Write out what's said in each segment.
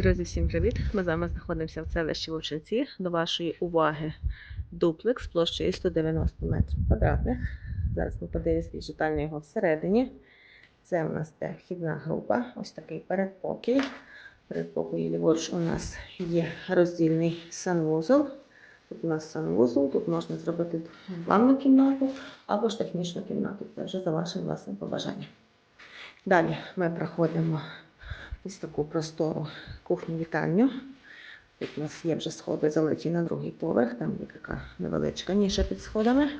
Друзі, всім привіт! Ми з вами знаходимося в селищі Вовчинці. До вашої уваги дуплекс площею 190 метрів квадратних. Зараз ми подивимося більш його всередині. Це у нас вхідна група, ось такий передпокій. Передпокої ліворуч у нас є роздільний санвузол. Тут у нас санвузол, тут можна зробити ванну кімнату або ж технічну кімнату. Це вже за вашим власним побажанням. Далі ми проходимо ось таку простору кухню-вітальню. Тут у нас є вже сходи залиті на другий поверх, там є така невеличка ніша під сходами.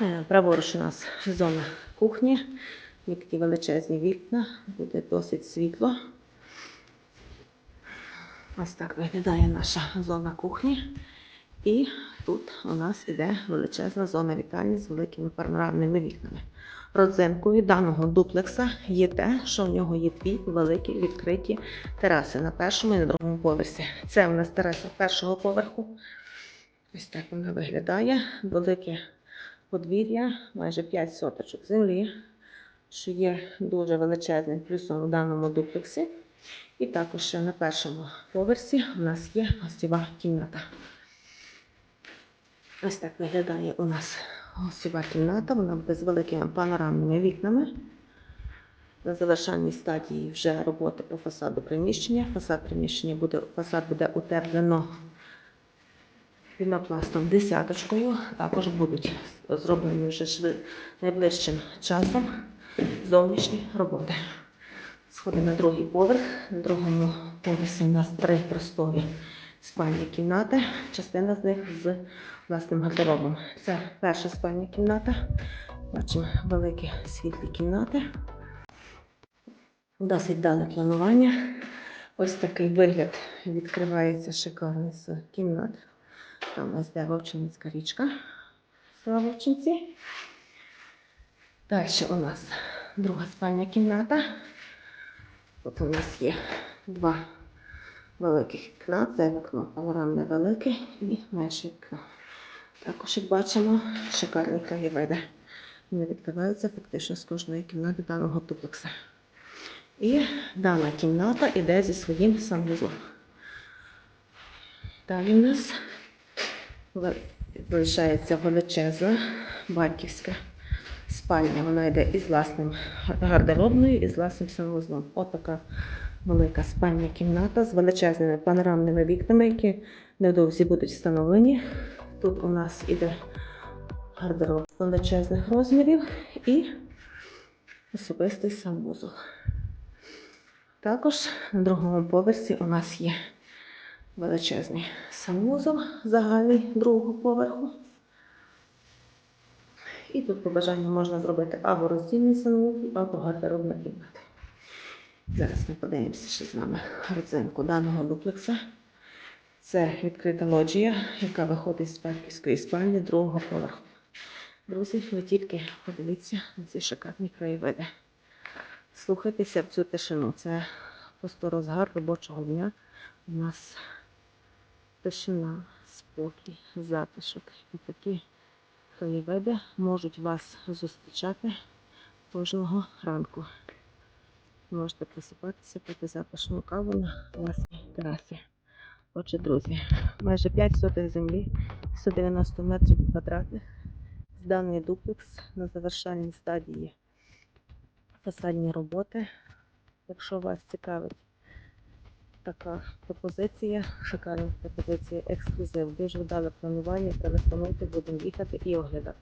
Е, Праворуч у нас зона кухні, є такі величезні вікна, буде досить світло. Ось так виглядає наша зона кухні. І тут у нас іде величезна зона вітальні з великими панорамними вікнами. Родзинкою даного дуплекса є те, що в нього є дві великі відкриті тераси на першому і на другому поверсі. Це у нас тераса першого поверху. Ось так вона виглядає. Велике подвір'я, майже 5 соточок землі, що є дуже величезним плюсом у даному дуплексі. І також ще на першому поверсі у нас є гостєва кімната. Ось так виглядає у нас гостєва кімната. Вона буде з великими панорамними вікнами. На завершальній стадії вже роботи по фасаду приміщення. Фасад приміщення буде, фасад буде утеплено пінопластом десяточкою. Також будуть зроблені вже шви- найближчим часом зовнішні роботи. Сходи на другий поверх. На другому поверсі у нас три просторі спальні кімнати. Частина з них з власним гардеробом. Це перша спальня кімната. Бачимо великі світлі кімнати. Досить дане планування. Ось такий вигляд відкривається шикарний з кімнат. Там у нас де Вовчинська річка. Села Вовчинці. Далі у нас друга спальня кімната. Тут у нас є два великих вікна. Це вікно панорамне велике і менше вікно. Також, як бачимо, шикарні краєвиди. Вони відкриваються фактично з кожної кімнати даного дуплекса. І дана кімната йде зі своїм санвузлом. Далі в нас залишається величезна батьківська спальня. Вона йде із власним гардеробною і з власним санвузлом. От така велика спальня кімната з величезними панорамними вікнами, які невдовзі будуть встановлені. Тут у нас іде гардероб величезних розмірів і особистий санвузол. Також на другому поверсі у нас є величезний санвузол загальний другого поверху. І тут по бажанню можна зробити або роздільний санвузол, або гардеробна кімната. Зараз ми подивимося ще з вами родзинку даного дуплекса. Це відкрита лоджія, яка виходить з батьківської спальні другого поверху. Друзі, ви тільки подивіться на ці шикарні краєвиди. Слухайтеся в цю тишину. Це просто розгар робочого дня. У нас тишина, спокій, затишок. І такі краєвиди можуть вас зустрічати кожного ранку. Можете просипатися, пити запашну каву на власній терасі. Отже, друзі, майже 5 сотих землі, 190 метрів квадратних. Даний дуплекс на завершальній стадії фасадні роботи. Якщо вас цікавить така пропозиція, шикарна пропозиція, ексклюзив, дуже вдале планування, телефонуйте, будемо їхати і оглядати.